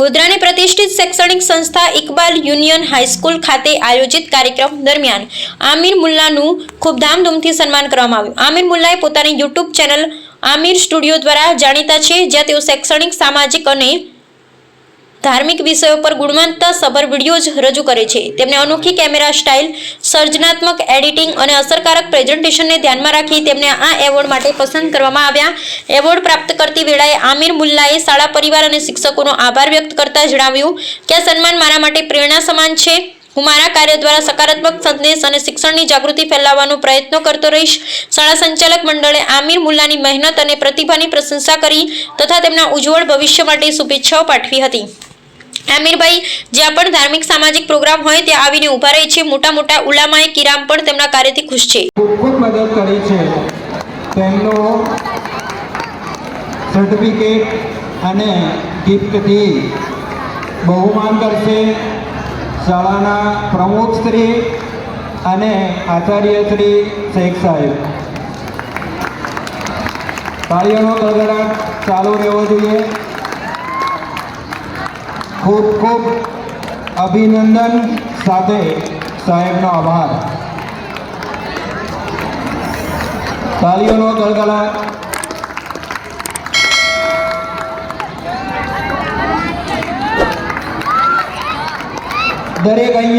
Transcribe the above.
ગોધરાની પ્રતિષ્ઠિત શૈક્ષણિક સંસ્થા ઇકબાલ યુનિયન હાઈસ્કૂલ ખાતે આયોજિત કાર્યક્રમ દરમિયાન આમિર મુલ્લાનું ખૂબ ધામધૂમથી સન્માન કરવામાં આવ્યું. આમિર મુલ્લાએ પોતાની યુટ્યુબ ચેનલ આમિર સ્ટુડિયો દ્વારા જાણીતા છે, જ્યાં તેઓ શૈક્ષણિક, સામાજિક અને ધાર્મિક વિષયો પર ગુણવત્તા સભર વીડિયો જ રજૂ કરે છે. તેમને અનોખી કેમેરા સ્ટાઇલ, સર્જનાત્મક એડિટિંગ અને અસરકારક પ્રેઝન્ટેશનને ધ્યાનમાં રાખી તેમને આ એવોર્ડ માટે પસંદ કરવામાં આવ્યા. એવોર્ડ પ્રાપ્ત કરતી વેળાએ આમિર મુલ્લાએ શાળા પરિવાર અને શિક્ષકોનો આભાર વ્યક્ત કરતા જણાવ્યું કે, આ સન્માન મારા માટે પ્રેરણા સમાન છે. હું મારા કાર્ય દ્વારા સકારાત્મક સંદેશ અને શિક્ષણની જાગૃતિ ફેલાવવાનો પ્રયત્ન કરતો રહીશ. શાળા સંચાલક મંડળે આમિર મુલ્લાની મહેનત અને પ્રતિભાની પ્રશંસા કરી તથા તેમના ઉજ્જવળ ભવિષ્ય માટે શુભેચ્છાઓ પાઠવી હતી. આમિરભાઈ જ્યાં પણ ધાર્મિક સામાજિક પ્રોગ્રામ હોય, ત્યાં આવીને ઊભા રહે છે. મોટા મોટા ઉલામાએ કિરામ પણ તેમના કાર્યથી ખુશ છે. ખૂબ ખૂબ મદદ કરી છે. તેમનો સર્ટિફિકેટ અને ગિફ્ટથી બહુમાન કરશે. શાળાના પ્રમુખશ્રી અને આચાર્યશ્રી શેખ સાહેબ. તાળીઓનો ગડગડાટ ચાલુ રહેવો જોઈએ. ખૂબ ખૂબ અભિનંદન સાથે સાહેબનો આભાર તાલીઓનો ગળગળાટ દરેક અહીંયા